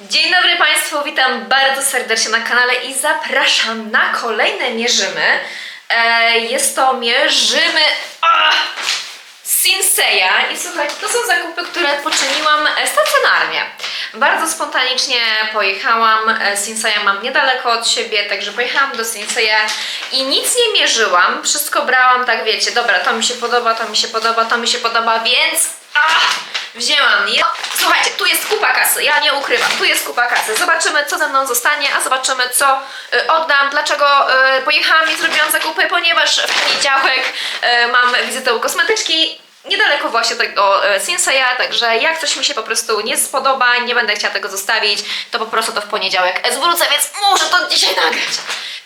Dzień dobry Państwu, witam bardzo serdecznie na kanale i zapraszam na kolejne mierzymy. E, jest to mierzymy ah, Sinseya i słuchajcie, to są zakupy, które poczyniłam e, stacjonarnie. Bardzo spontanicznie pojechałam, e, Sinseya mam niedaleko od siebie, także pojechałam do Sinseya i nic nie mierzyłam, wszystko brałam tak wiecie, dobra, to mi się podoba, to mi się podoba, to mi się podoba, więc ah, wzięłam je. Słuchajcie, tu jest kupa kasy, ja nie ukrywam, tu jest kupa kasy. Zobaczymy, co ze mną zostanie, a zobaczymy, co y, oddam. Dlaczego y, pojechałam i zrobiłam zakupy? Ponieważ w poniedziałek y, mam wizytę u kosmetyczki. Niedaleko właśnie tego e, Sinseya, także jak coś mi się po prostu nie spodoba, nie będę chciała tego zostawić, to po prostu to w poniedziałek zwrócę, więc muszę to dzisiaj nagrać.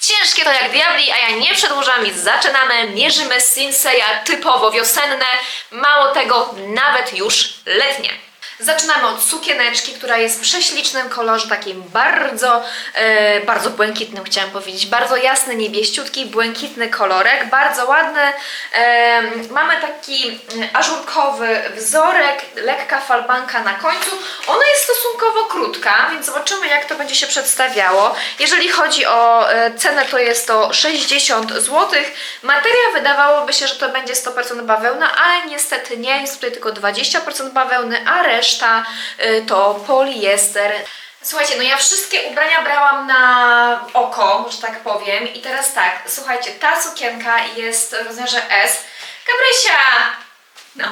Ciężkie to jak diabli, a ja nie przedłużam i zaczynamy. Mierzymy Sinseya typowo wiosenne, mało tego, nawet już letnie. Zaczynamy od sukieneczki, która jest w prześlicznym kolorze, takim bardzo, e, bardzo błękitnym chciałam powiedzieć, bardzo jasny, niebieściutki, błękitny kolorek, bardzo ładny. E, mamy taki mm, ażurkowy wzorek, lekka falbanka na końcu. Ona jest stosunkowo krótka, więc zobaczymy jak to będzie się przedstawiało. Jeżeli chodzi o e, cenę, to jest to 60 zł. Materia wydawałoby się, że to będzie 100% bawełna, ale niestety nie, jest tutaj tylko 20% bawełny, a reszta y, to poliester. Słuchajcie, no ja wszystkie ubrania brałam na oko, że tak powiem. I teraz tak, słuchajcie, ta sukienka jest w rozmiarze S. Gabrysia! No.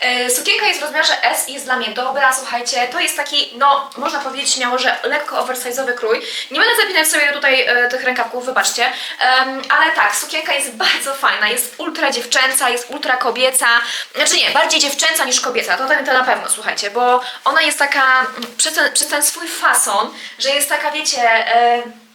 E, sukienka jest w rozmiarze S i jest dla mnie dobra, słuchajcie, to jest taki, no, można powiedzieć śmiało, że lekko oversize'owy krój. Nie będę zapinać sobie tutaj e, tych rękawków, wybaczcie, ale tak, sukienka jest bardzo fajna, jest ultra dziewczęca, jest ultra kobieca, znaczy nie, bardziej dziewczęca niż kobieca, to, to na pewno, słuchajcie, bo ona jest taka, mm, przez ten, przez ten swój fason, że jest taka, wiecie... E,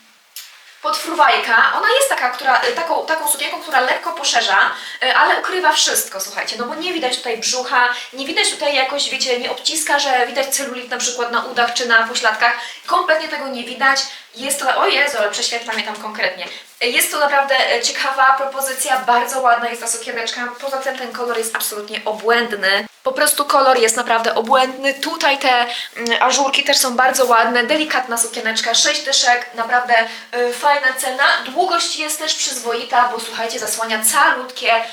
podfruwajka, ona jest taka, która, y, taką, taką sukienką, która lekko poszerza, y, ale ukrywa wszystko, słuchajcie, no bo nie widać tutaj brzucha, nie widać tutaj jakoś, wiecie, nie obciska, że widać celulit na przykład na udach czy na pośladkach, kompletnie tego nie widać, jest to, o Jezu, ale prześwietla mnie tam konkretnie. Y, Jest to naprawdę ciekawa propozycja, bardzo ładna jest ta sukieneczka, poza tym ten kolor jest absolutnie obłędny. Po prostu kolor jest naprawdę obłędny. Tutaj te mm, ażurki też są bardzo ładne. Delikatna sukieneczka, 6 dyszek, naprawdę y, fajna cena. Długość jest też przyzwoita, bo słuchajcie, zasłania calutkie y,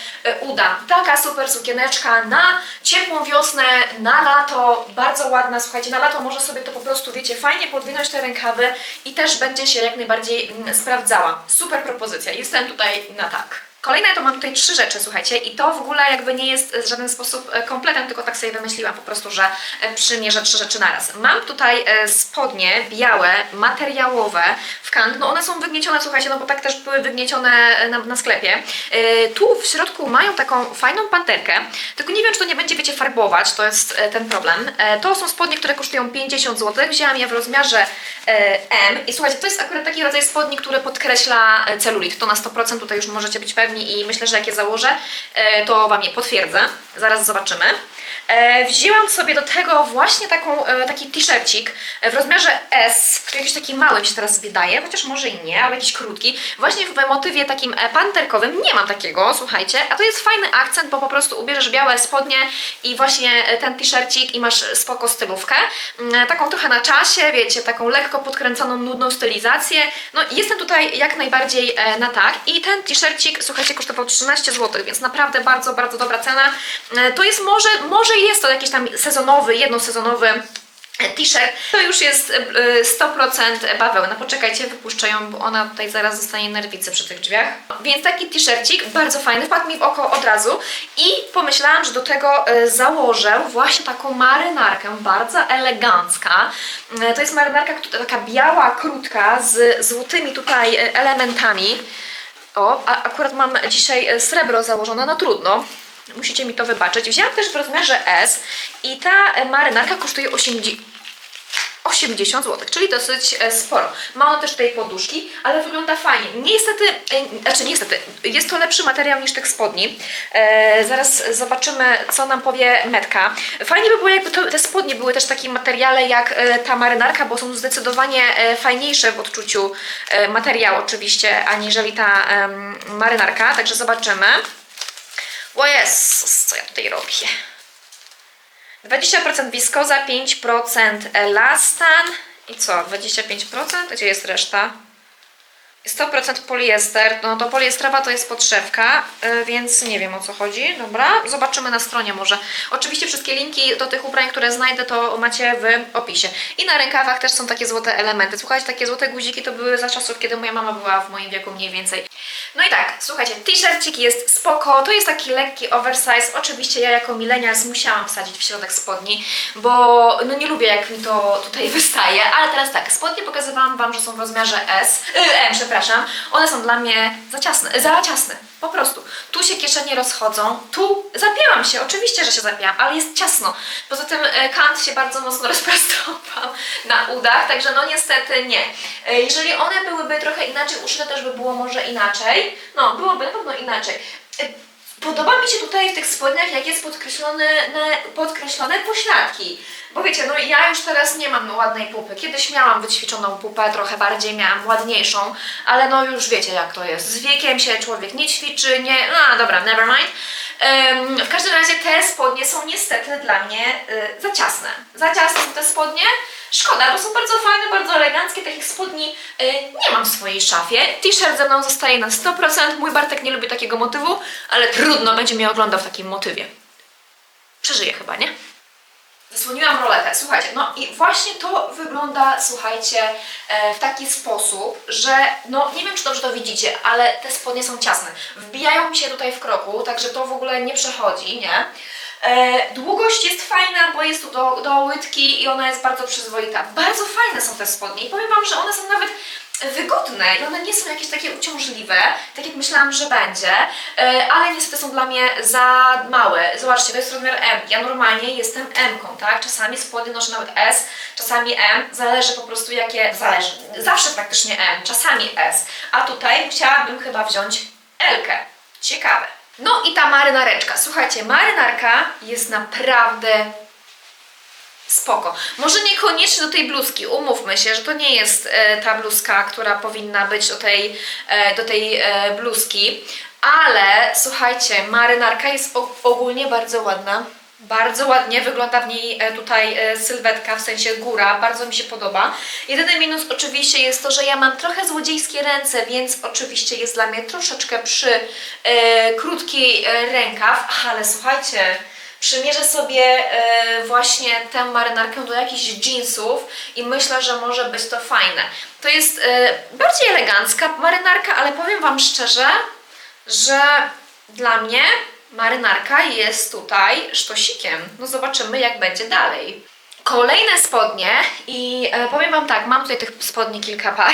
uda. Taka super sukieneczka na ciepłą wiosnę, na lato. Bardzo ładna, słuchajcie, na lato może sobie to po prostu, wiecie, fajnie podwinąć te rękawy i też będzie się jak najbardziej mm, sprawdzała. Super propozycja. Jestem tutaj na tak. Kolejne to mam tutaj trzy rzeczy, słuchajcie, i to w ogóle jakby nie jest w żaden sposób e, kompletem, tylko tak sobie wymyśliłam po prostu, że e, przymierzę trzy rzeczy naraz. Mam tutaj e, spodnie białe, materiałowe w kant, no one są wygniecione, słuchajcie, no bo tak też były wygniecione na, na sklepie. Tu w środku mają taką fajną panterkę, tylko nie wiem, czy to nie będzie, wiecie, farbować, to jest ten problem. To są spodnie, które kosztują 50 zł, wzięłam je w rozmiarze M i słuchajcie, to jest akurat taki rodzaj spodni, który podkreśla celulit, to na 100% tutaj już możecie być pewni i myślę, że jak je założę, e, to Wam je potwierdzę. Zaraz zobaczymy. E, Wzięłam sobie do tego właśnie taką, e, taki t-shircik w rozmiarze S, który jakiś taki mały mi się teraz wydaje, chociaż może i nie, ale jakiś krótki. Właśnie w motywie takim panterkowym. Nie mam takiego, słuchajcie, a to jest fajny akcent, bo po prostu ubierzesz białe spodnie i właśnie ten t-shircik i masz spoko stylówkę. Mm, Taką trochę na czasie, wiecie, taką lekko podkręconą, nudną stylizację. No jestem tutaj jak najbardziej na tak. I ten t-shircik, słuchajcie, kosztował 13 zł, więc naprawdę bardzo, bardzo dobra cena. E, To jest może, może jest to jakiś tam sezonowy, jednosezonowy T-shirt to już jest e, 100% bawełna. Poczekajcie, wypuszczę ją, bo ona tutaj zaraz zostanie nerwicy przy tych drzwiach. Więc taki t-shircik, bardzo fajny, wpadł mi w oko od razu i pomyślałam, że do tego e, założę właśnie taką marynarkę, bardzo elegancka. E, To jest marynarka taka biała, krótka, z złotymi tutaj e, elementami. O, a akurat mam dzisiaj e, srebro założone, no trudno. Musicie mi to wybaczyć. Wzięłam też w rozmiarze S i ta e, marynarka kosztuje 80, 80 zł, czyli dosyć e, sporo. Ma ona też tutaj poduszki, ale wygląda fajnie. Niestety, e, znaczy niestety, jest to lepszy materiał niż tych spodni. E, zaraz zobaczymy, co nam powie Metka. Fajnie by było, jakby to, te spodnie były też w takim materiale jak e, ta marynarka, bo są zdecydowanie fajniejsze w odczuciu materiału oczywiście, aniżeli ta marynarka, także zobaczymy. O co ja tutaj robię? 20% wiskoza, 5% elastan i co? 25%? Gdzie jest reszta? 100% poliester, no to poliestrowa to jest podszewka, y, więc nie wiem o co chodzi, dobra, zobaczymy na stronie może. Oczywiście wszystkie linki do tych ubrań, które znajdę, to macie w opisie. I na rękawach też są takie złote elementy. Słuchajcie, takie złote guziki to były za czasów, kiedy moja mama była w moim wieku mniej więcej. No i tak, słuchajcie, t-shircik jest spoko, to jest taki lekki oversize. Oczywiście ja jako millennials musiałam wsadzić w środek spodni, bo no nie lubię jak mi to tutaj wystaje, ale teraz tak, spodnie pokazywałam Wam, że są w rozmiarze S, y, M, przepraszam. One są dla mnie za ciasne, za ciasne, po prostu. Tu się kieszenie rozchodzą, tu zapięłam się, oczywiście, że się zapięłam, ale jest ciasno. Poza tym e, kant się bardzo mocno rozprostował na udach, także no niestety nie. E, Jeżeli one byłyby trochę inaczej uszyte, też by było może inaczej. No, byłoby na pewno inaczej. E, Podoba mi się tutaj w tych spodniach, jak jest podkreślone, podkreślone pośladki. Bo wiecie, no ja już teraz nie mam ładnej pupy. Kiedyś miałam wyćwiczoną pupę, trochę bardziej miałam ładniejszą, ale no już wiecie jak to jest. Z wiekiem się człowiek nie ćwiczy, nie... No dobra, never mind. Ym, w każdym razie te spodnie są niestety dla mnie y, za ciasne. Za ciasne są te spodnie. Szkoda, bo są bardzo fajne, bardzo eleganckie. Takich spodni y, nie mam w swojej szafie. T-shirt ze mną zostaje na 100%. Mój Bartek nie lubi takiego motywu, ale trudno będzie mnie oglądał w takim motywie. Przeżyje chyba, nie? Zasłoniłam roletę. Słuchajcie, no i właśnie to wygląda, słuchajcie, e, w taki sposób, że no nie wiem, czy dobrze to widzicie, ale te spodnie są ciasne. Wbijają mi się tutaj w kroku, także to w ogóle nie przechodzi, nie? E, długość jest fajna, bo jest tu do, do łydki i ona jest bardzo przyzwoita. Bardzo fajne są te spodnie i powiem Wam, że one są nawet wygodne i one nie są jakieś takie uciążliwe, tak jak myślałam, że będzie, e, ale niestety są dla mnie za małe. Zobaczcie, to jest rozmiar M. Ja normalnie jestem M-ką, tak? Czasami spodnie noszę nawet S, czasami M, zależy po prostu jakie, zależy, zawsze praktycznie M, czasami S, a tutaj musiałabym chyba wziąć L-kę. Ciekawe. No i ta marynareczka. Słuchajcie, marynarka jest naprawdę Spoko. Może niekoniecznie do tej bluzki, umówmy się, że to nie jest e, ta bluzka, która powinna być do tej, e, do tej e, bluzki, ale słuchajcie, marynarka jest ogólnie bardzo ładna. Bardzo ładnie wygląda w niej tutaj sylwetka, w sensie góra, bardzo mi się podoba. Jedyny minus oczywiście jest to, że ja mam trochę złodziejskie ręce, więc oczywiście jest dla mnie troszeczkę przy e, krótki rękaw, ale słuchajcie, przymierzę sobie e, właśnie tę marynarkę do jakichś jeansów i myślę, że może być to fajne. To jest e, bardziej elegancka marynarka, ale powiem Wam szczerze, że dla mnie marynarka jest tutaj sztosikiem. No zobaczymy jak będzie dalej. Kolejne spodnie i e, powiem Wam tak, mam tutaj tych spodni kilka par,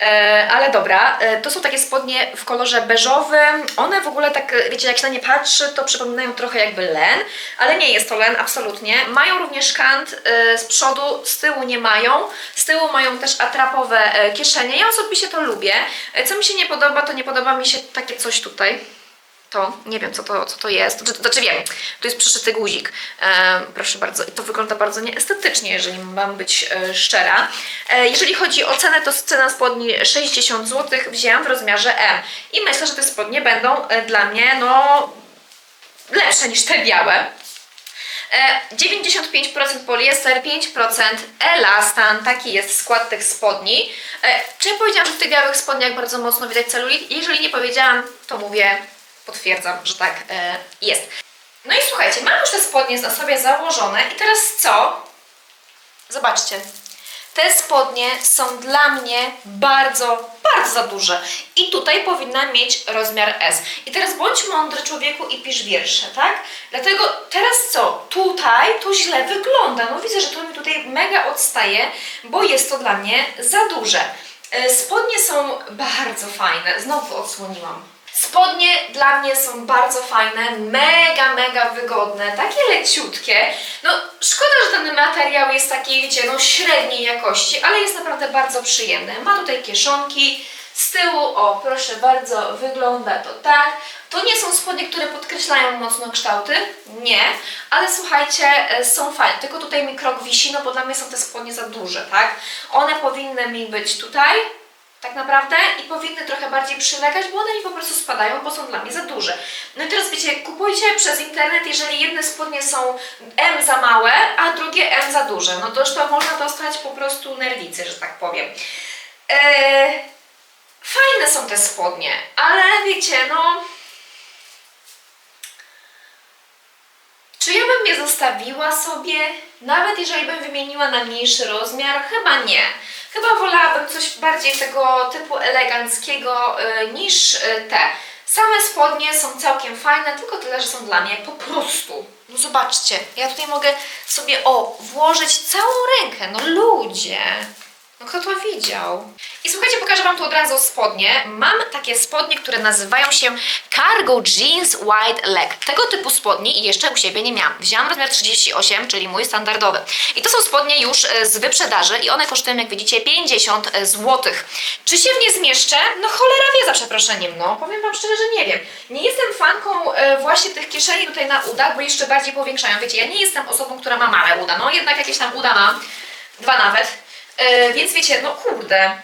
e, ale dobra, e, to są takie spodnie w kolorze beżowym, one w ogóle tak, e, wiecie, jak się na nie patrzy, to przypominają trochę jakby len, ale nie jest to len, absolutnie. Mają również kant e, z przodu, z tyłu nie mają, z tyłu mają też atrapowe e, kieszenie, ja osobiście to lubię. E, Co mi się nie podoba, to nie podoba mi się takie coś tutaj to, nie wiem co to, co to jest, znaczy, znaczy wiem, to jest przyszyty guzik, e, proszę bardzo, i to wygląda bardzo nieestetycznie, jeżeli mam być e, szczera. E, jeżeli chodzi o cenę, to cena spodni 60 zł wzięłam w rozmiarze M i myślę, że te spodnie będą e, dla mnie, no, lepsze niż te białe. E, 95% poliester, 5% elastan, taki jest skład tych spodni. E, Czy ja powiedziałam, że w tych białych spodniach bardzo mocno widać celulit? Jeżeli nie powiedziałam, to mówię, potwierdzam, że tak e, jest. No i słuchajcie, mam już te spodnie na sobie założone i teraz co? Zobaczcie. Te spodnie są dla mnie bardzo, bardzo za duże. I tutaj powinna mieć rozmiar S. I teraz bądź mądry człowieku i pisz wiersze, tak? Dlatego teraz co? Tutaj to źle wygląda. No widzę, że to mi tutaj mega odstaje, bo jest to dla mnie za duże. E, Spodnie są bardzo fajne. Znowu odsłoniłam. Spodnie dla mnie są bardzo fajne, mega, mega wygodne, takie leciutkie. No szkoda, że ten materiał jest taki, wiecie, no średniej jakości, ale jest naprawdę bardzo przyjemny. Ma tutaj kieszonki, z tyłu, o proszę bardzo, wygląda to tak. To nie są spodnie, które podkreślają mocno kształty, nie, ale słuchajcie, e, są fajne, tylko tutaj mi krok wisi, no bo dla mnie są te spodnie za duże, tak? One powinny mi być tutaj, tak naprawdę i powinny trochę bardziej przylegać, bo one mi po prostu spadają, bo są dla mnie za duże. No i teraz wiecie, kupujcie przez internet, jeżeli jedne spodnie są M za małe, a drugie M za duże. No to już to można dostać po prostu nerwicy, że tak powiem. Eee, fajne są te spodnie, ale wiecie, no... Czy ja bym je zostawiła sobie, nawet jeżeli bym wymieniła na mniejszy rozmiar? Chyba nie. Chyba wolałabym coś bardziej tego typu eleganckiego y, niż y, te. Same spodnie są całkiem fajne, tylko tyle, że są dla mnie po prostu. No zobaczcie, ja tutaj mogę sobie, o, włożyć całą rękę. No ludzie, no kto to widział? I słuchajcie, pokażę Wam tu od razu spodnie. Mam takie spodnie, które nazywają się Cargo Jeans Wide Leg. Tego typu spodni jeszcze u siebie nie miałam. Wzięłam rozmiar 38, czyli mój standardowy. I to są spodnie już e, z wyprzedaży i one kosztują, jak widzicie, 50 zł. Czy się w nie zmieszczę? No cholera wie za przeproszeniem, no. Powiem Wam szczerze, że nie wiem. Nie jestem fanką e, właśnie tych kieszeni tutaj na udach, bo jeszcze bardziej powiększają. Wiecie, ja nie jestem osobą, która ma małe uda. No jednak jakieś tam uda mam. Dwa nawet. E, więc wiecie, no kurde.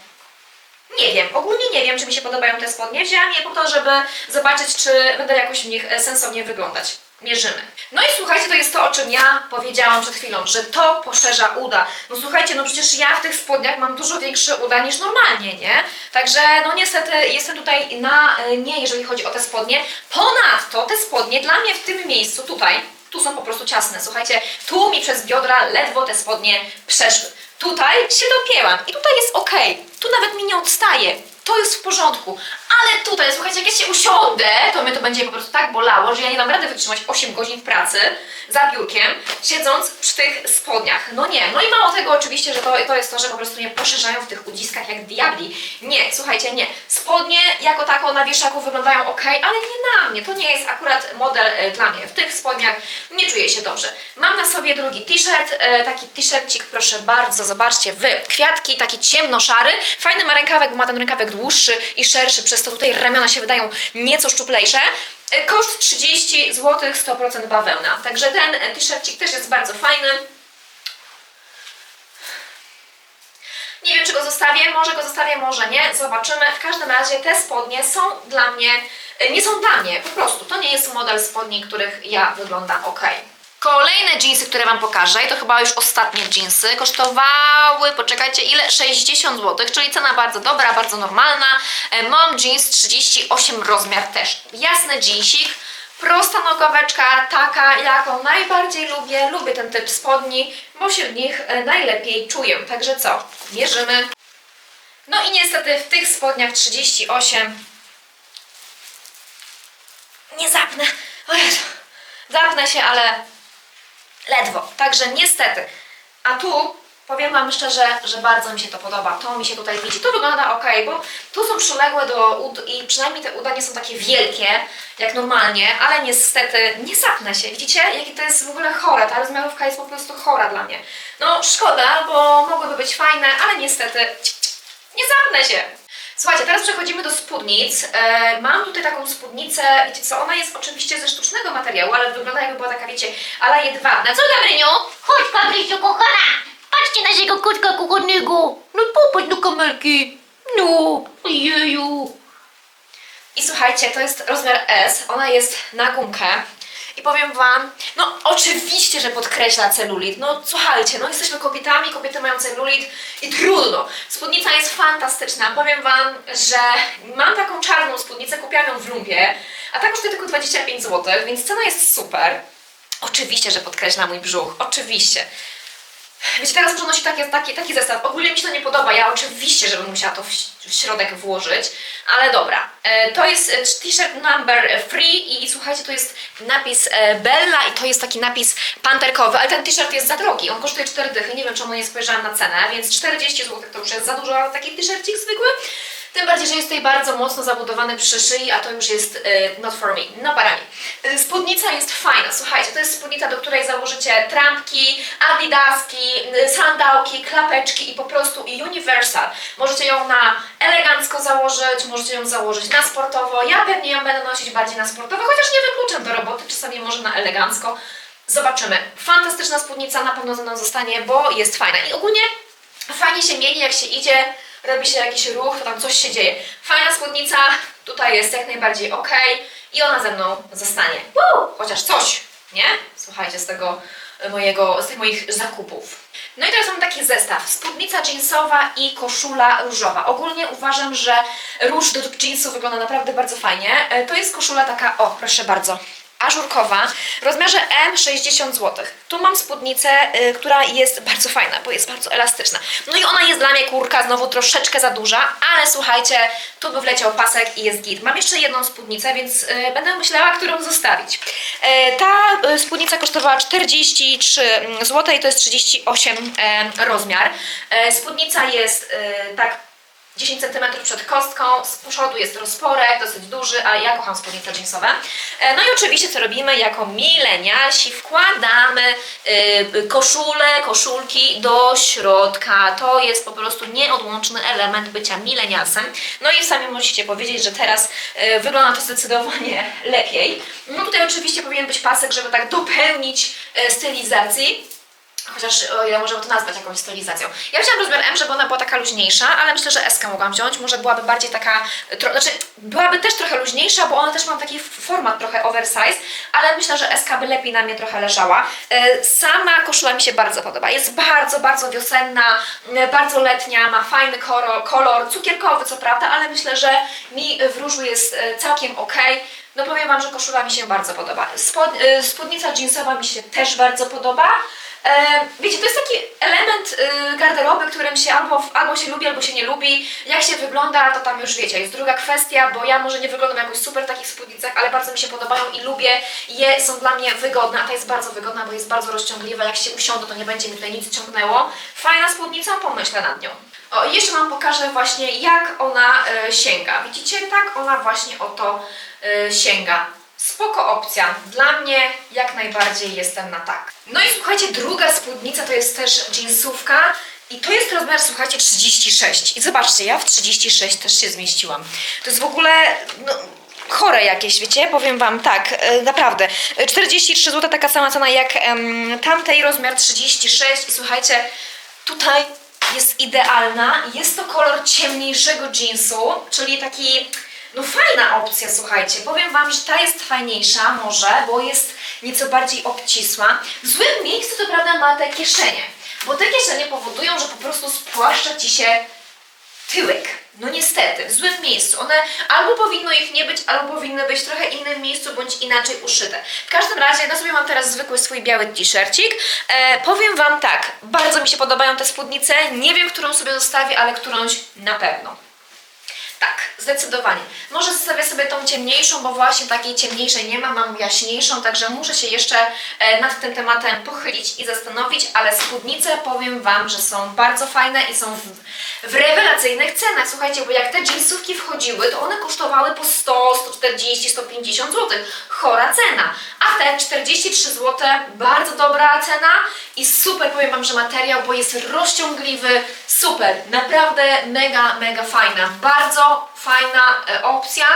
Nie wiem, ogólnie nie wiem, czy mi się podobają te spodnie. Wzięłam je po to, żeby zobaczyć, czy będę jakoś w nich e, sensownie wyglądać. Mierzymy. No i słuchajcie, to jest to, o czym ja powiedziałam przed chwilą, że to poszerza uda. No słuchajcie, no przecież ja w tych spodniach mam dużo większe uda niż normalnie, nie? Także no niestety jestem tutaj na e, nie, jeżeli chodzi o te spodnie. Ponadto te spodnie dla mnie w tym miejscu, tutaj, tu są po prostu ciasne. Słuchajcie, tu mi przez biodra ledwo te spodnie przeszły. Tutaj się dopięłam i tutaj jest ok. Tu nawet mi nie odstaje. To jest w porządku. Ale tutaj, słuchajcie, jak ja się usiądę, to mnie to będzie po prostu tak bolało, że ja nie dam rady wytrzymać 8 godzin w pracy za biurkiem, siedząc przy tych spodniach. No nie. No i mało tego oczywiście, że to, to jest to, że po prostu mnie poszerzają w tych udziskach jak diabli. Nie, słuchajcie, nie. Spodnie jako tako na wieszaku wyglądają ok, ale nie na mnie. To nie jest akurat model e, dla mnie. W tych spodniach nie czuję się dobrze. Mam na sobie drugi t-shirt, e, taki t-shircik, proszę bardzo, zobaczcie, w kwiatki, taki ciemno-szary. Fajny ma rękawek, bo ma ten rękawek dłuższy i szerszy, przez to tutaj ramiona się wydają nieco szczuplejsze. E, Koszt 30 zł, 100% bawełna. Także ten e, t-shircik też jest bardzo fajny. Nie wiem, czy go zostawię, może go zostawię, może nie, zobaczymy. W każdym razie te spodnie są dla mnie, e, nie są dla mnie, po prostu. To nie jest model spodni, których ja wyglądam ok. Kolejne jeansy, które Wam pokażę, i to chyba już ostatnie jeansy, kosztowały, poczekajcie, ile? 60 zł, czyli cena bardzo dobra, bardzo normalna. E, Mom jeans 38 rozmiar też. Jasny jeansik, prosta nogaweczka, taka jaką najbardziej lubię. Lubię ten typ spodni, bo się w nich e, najlepiej czuję. Także co? Mierzymy. No i niestety w tych spodniach 38 nie zapnę. O. Zapnę się, ale ledwo. Także niestety. A tu powiem Wam szczerze, że bardzo mi się to podoba. To mi się tutaj widzi. To wygląda ok, bo tu są przyległe do ud i przynajmniej te uda nie są takie wielkie, jak normalnie, ale niestety nie zapnę się. Widzicie, jakie to jest w ogóle chore. Ta rozmiarówka jest po prostu chora dla mnie. No szkoda, bo mogłyby być fajne, ale niestety nie zapnę się. Słuchajcie, teraz przechodzimy do spódnic. E, mam tutaj taką spódnicę, wiecie co, ona jest oczywiście ze sztucznego materiału, ale wygląda jakby była taka, wiecie, ala jedwabna. Co Gabryniu? Chodź, Fabrysiu, kochana! Patrzcie naszego kotka kochanego! No popatrz do kamerki! No, ojeju! I słuchajcie, to jest rozmiar S, ona jest na gumkę. I powiem Wam, no oczywiście, że podkreśla celulit. No słuchajcie, no jesteśmy kobietami, kobiety mają celulit i trudno. Spódnica jest fantastyczna. Powiem Wam, że mam taką czarną spódnicę, kupiłam ją w lumpie, a ta kosztuje tylko 25 zł, więc cena jest super. Oczywiście, że podkreśla mój brzuch, oczywiście. Wiecie, teraz muszę nosić taki, taki, zestaw. Ogólnie mi się to nie podoba. Ja oczywiście, żebym musiała to w, w środek włożyć, ale dobra. E, to jest e, t-shirt number free i słuchajcie, to jest napis e, Bella i to jest taki napis panterkowy, ale ten t-shirt jest za drogi. On kosztuje 4 dychy. Nie wiem, czemu nie spojrzałam na cenę, więc 40 zł to już jest za dużo na taki t-shircik zwykły. Tym bardziej, że jest tutaj bardzo mocno zabudowany przy szyi, a to już jest e, not for me. No parami. E, Spódnica jest fajna, słuchajcie, to jest spódnica, do której założycie trampki, adidaski, e, sandałki, klapeczki i po prostu universal. Możecie ją na elegancko założyć, możecie ją założyć na sportowo. Ja pewnie ją będę nosić bardziej na sportowo, chociaż nie wykluczam do roboty, czasami może na elegancko. Zobaczymy. Fantastyczna spódnica na pewno ze mną zostanie, bo jest fajna. I ogólnie fajnie się mieni, jak się idzie robi się jakiś ruch, to tam coś się dzieje. Fajna spódnica, tutaj jest jak najbardziej ok i ona ze mną zostanie. Woo! Chociaż coś, nie? Słuchajcie, z tego mojego, z tych moich zakupów. No i teraz mam taki zestaw. Spódnica jeansowa i koszula różowa. Ogólnie uważam, że róż do jeansu wygląda naprawdę bardzo fajnie. E, To jest koszula taka, o proszę bardzo, ażurkowa, w rozmiarze M 60 zł. Tu mam spódnicę, y, która jest bardzo fajna, bo jest bardzo elastyczna. No i ona jest dla mnie kurka znowu troszeczkę za duża, ale słuchajcie, tu by wleciał pasek i jest git. Mam jeszcze jedną spódnicę, więc y, będę myślała, którą zostawić. Y, ta y, spódnica kosztowała 43 zł i to jest 38 e, rozmiar. E, spódnica jest y, tak 10 cm przed kostką, z przodu jest rozporek, dosyć duży, a ja kocham spódnice jeansowe. E, No i oczywiście co robimy? Jako milenialsi wkładamy y, koszule, koszulki do środka. To jest po prostu nieodłączny element bycia milenialsem. No i sami musicie powiedzieć, że teraz y, wygląda to zdecydowanie lepiej. No tutaj oczywiście powinien być pasek, żeby tak dopełnić y, stylizacji. Chociaż o ile możemy to nazwać jakąś stylizacją. Ja wziąłam rozmiar M, żeby ona była taka luźniejsza, ale myślę, że S mogłam wziąć. Może byłaby bardziej taka, tro, znaczy byłaby też trochę luźniejsza, bo ona też ma taki format trochę oversize, ale myślę, że S by lepiej na mnie trochę leżała. E, Sama koszula mi się bardzo podoba. Jest bardzo, bardzo wiosenna, e, bardzo letnia, ma fajny kolor, kolor cukierkowy co prawda, ale myślę, że mi w różu jest e, całkiem ok. No powiem Wam, że koszula mi się bardzo podoba. Spod, e, spódnica jeansowa mi się też bardzo podoba. E, wiecie, to jest taki element y, garderoby, którym się albo, albo się lubi, albo się nie lubi. Jak się wygląda, to tam już wiecie, jest druga kwestia, bo ja może nie wyglądam jakoś super w takich spódnicach, ale bardzo mi się podobają i lubię je, są dla mnie wygodne, a ta jest bardzo wygodna, bo jest bardzo rozciągliwa. Jak się usiądę, to nie będzie mi tutaj nic ciągnęło. Fajna spódnica, pomyślę nad nią. O, jeszcze Wam pokażę właśnie, jak ona e, sięga. Widzicie, tak ona właśnie o to e, sięga. Spoko opcja. Dla mnie jak najbardziej jestem na tak. No i słuchajcie, druga spódnica to jest też jeansówka. I to jest rozmiar, słuchajcie, 36. I zobaczcie, ja w 36 też się zmieściłam. To jest w ogóle, no, chore jakieś, wiecie? Powiem Wam tak, e, naprawdę. E, 43 zł, taka sama cena jak em, tamtej, rozmiar 36. I słuchajcie, tutaj jest idealna. Jest to kolor ciemniejszego jeansu, czyli taki no fajna opcja, słuchajcie. Powiem Wam, że ta jest fajniejsza może, bo jest nieco bardziej obcisła. W złym miejscu to prawda ma te kieszenie, bo te kieszenie powodują, że po prostu spłaszcza Ci się tyłek. No niestety, w złym miejscu. One albo powinno ich nie być, albo powinny być w trochę innym miejscu, bądź inaczej uszyte. W każdym razie, na sobie mam teraz zwykły swój biały t-shircik. E, powiem Wam tak, bardzo mi się podobają te spódnice. Nie wiem, którą sobie zostawię, ale którąś na pewno. Tak, zdecydowanie. Może zostawię sobie tą ciemniejszą, bo właśnie takiej ciemniejszej nie ma, mam jaśniejszą, także muszę się jeszcze e, nad tym tematem pochylić i zastanowić, ale spódnice powiem Wam, że są bardzo fajne i są w, w rewelacyjnych cenach. Słuchajcie, bo jak te jeansówki wchodziły, to one kosztowały po 100, 140, 150 zł. Chora cena. A te 43 zł, bardzo dobra cena i super, powiem Wam, że materiał, bo jest rozciągliwy, super, naprawdę mega, mega fajna. Bardzo fajna e, opcja.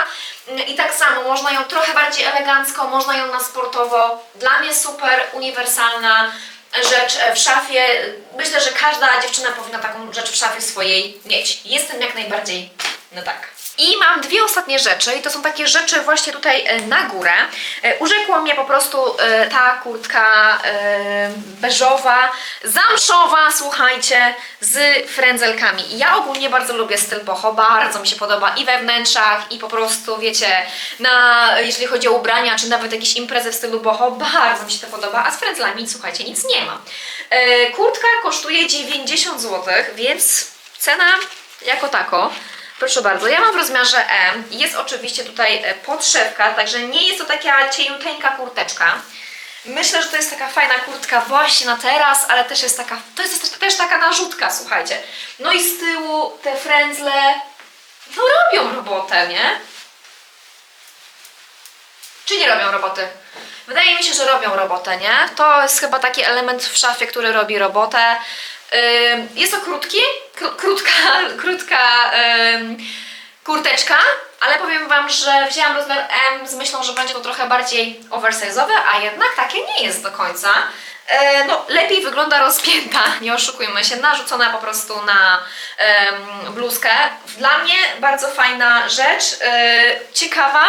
Mm, I tak samo można ją trochę bardziej elegancko, można ją na sportowo. Dla mnie super, uniwersalna rzecz e, w szafie. Myślę, że każda dziewczyna powinna taką rzecz w szafie swojej mieć. Jestem jak najbardziej no tak. I mam dwie ostatnie rzeczy i to są takie rzeczy właśnie tutaj e, na górę. E, Urzekła mnie po prostu e, ta kurtka beżowa, zamszowa, słuchajcie, z frędzelkami. Ja ogólnie bardzo lubię styl boho, bardzo mi się podoba i we wnętrzach, i po prostu, wiecie, na, jeżeli chodzi o ubrania, czy nawet jakieś imprezy w stylu boho, bardzo mi się to podoba, a z frędzlami, słuchajcie, nic nie mam. E, Kurtka kosztuje 90 zł, więc cena jako tako. Proszę bardzo, ja mam w rozmiarze M. Jest oczywiście tutaj e, podszewka, także nie jest to taka cieniuteńka kurteczka. Myślę, że to jest taka fajna kurtka właśnie na teraz, ale też jest taka, to jest też, taka narzutka, słuchajcie. No i z tyłu te frędzle, no robią robotę, nie? Czy nie robią roboty? Wydaje mi się, że robią robotę, nie? To jest chyba taki element w szafie, który robi robotę. Jest to krótki, kró- krótka, krótka kurteczka, ale powiem Wam, że wzięłam rozmiar M z myślą, że będzie to trochę bardziej oversize'owe, a jednak takie nie jest do końca. no, lepiej wygląda rozpięta, nie oszukujmy się, narzucona po prostu na bluzkę. Dla mnie bardzo fajna rzecz, e, ciekawa,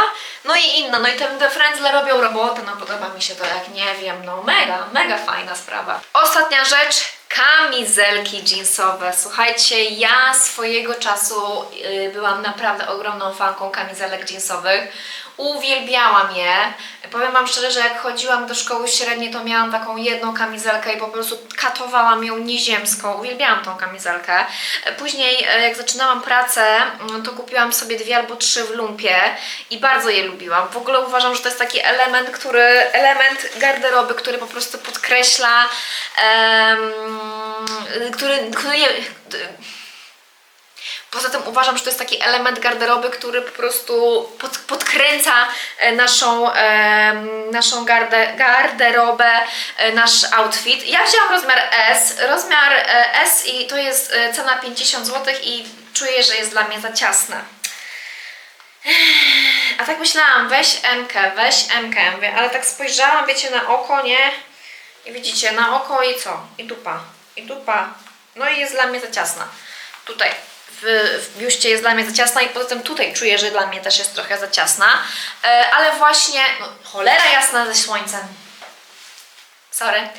no i inna. No i te, te frędzle robią robotę, no podoba mi się to jak nie wiem, no mega, mega fajna sprawa. Ostatnia rzecz, kamizelki jeansowe. Słuchajcie, ja swojego czasu y, byłam naprawdę ogromną fanką kamizelek jeansowych. Uwielbiałam je. Powiem Wam szczerze, że jak chodziłam do szkoły średniej, to miałam taką jedną kamizelkę i po prostu katowałam ją nieziemską. Uwielbiałam tą kamizelkę. Później, e, jak zaczynałam pracę, to kupiłam sobie dwie albo trzy w lumpie i bardzo je lubiłam. W ogóle uważam, że to jest taki element, który, element garderoby, który po prostu podkreśla, em, który, który je, Poza tym uważam, że to jest taki element garderoby, który po prostu pod, podkręca e, naszą, em, naszą garde, garderobę, e, nasz outfit. Ja wzięłam rozmiar S, rozmiar e, S i to jest e, cena 50 zł i czuję, że jest dla mnie za ciasna. A tak myślałam, weź MK, weź MK, mówię, ale tak spojrzałam, wiecie, na oko, nie? I widzicie, na oko i co? I dupa, i dupa. No i jest dla mnie za ciasna. Tutaj w, w biuście jest dla mnie za ciasna i poza tym tutaj czuję, że dla mnie też jest trochę za ciasna. E, ale właśnie, no, cholera jasna ze słońcem. Sorry.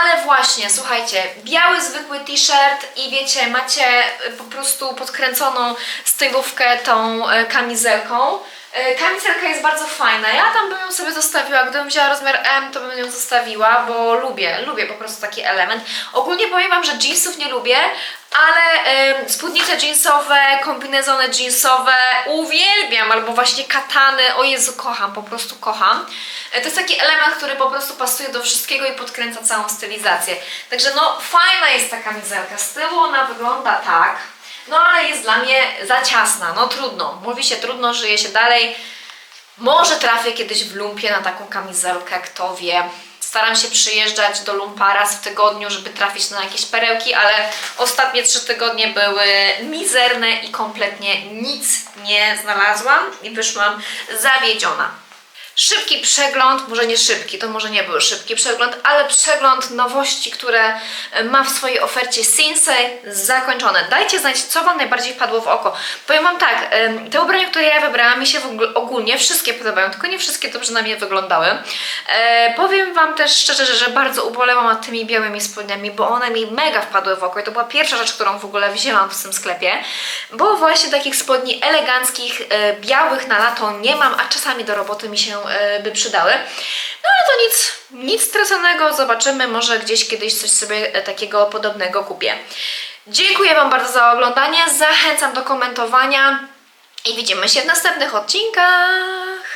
Ale właśnie, słuchajcie, biały zwykły t-shirt i wiecie, macie po prostu podkręconą stylówkę tą e, kamizelką. E, Kamizelka jest bardzo fajna. Ja tam bym ją sobie zostawiła. Gdybym wzięła rozmiar M, to bym ją zostawiła, bo lubię, lubię po prostu taki element. Ogólnie powiem Wam, że jeansów nie lubię, ale em, spódnice jeansowe, kombinezony jeansowe uwielbiam, albo właśnie katany, o Jezu, kocham, po prostu kocham. E, To jest taki element, który po prostu pasuje do wszystkiego i podkręca całą stylizację. Także no, fajna jest ta kamizelka. Z tyłu ona wygląda tak, no ale jest dla mnie za ciasna, no trudno. Mówi się trudno, żyje się dalej. Może trafię kiedyś w lumpie na taką kamizelkę, kto wie. Staram się przyjeżdżać do lumpa raz w tygodniu, żeby trafić na jakieś perełki, ale ostatnie trzy tygodnie były mizerne i kompletnie nic nie znalazłam i wyszłam zawiedziona. Szybki przegląd, może nie szybki, to może nie był szybki przegląd, ale przegląd nowości, które e, ma w swojej ofercie Sinsei zakończone. Dajcie znać, co Wam najbardziej wpadło w oko. Powiem Wam tak, te ubrania, które ja wybrałam, mi się ogólnie wszystkie podobają, tylko nie wszystkie dobrze na mnie wyglądały. E, powiem Wam też szczerze, że, bardzo ubolewam nad tymi białymi spodniami, bo one mi mega wpadły w oko i to była pierwsza rzecz, którą w ogóle wzięłam w tym sklepie, bo właśnie takich spodni eleganckich, e, białych na lato nie mam, a czasami do roboty mi się by przydały. No ale to nic, nic straconego, zobaczymy, może gdzieś kiedyś coś sobie e, takiego podobnego kupię. Dziękuję Wam bardzo za oglądanie, zachęcam do komentowania i widzimy się w następnych odcinkach.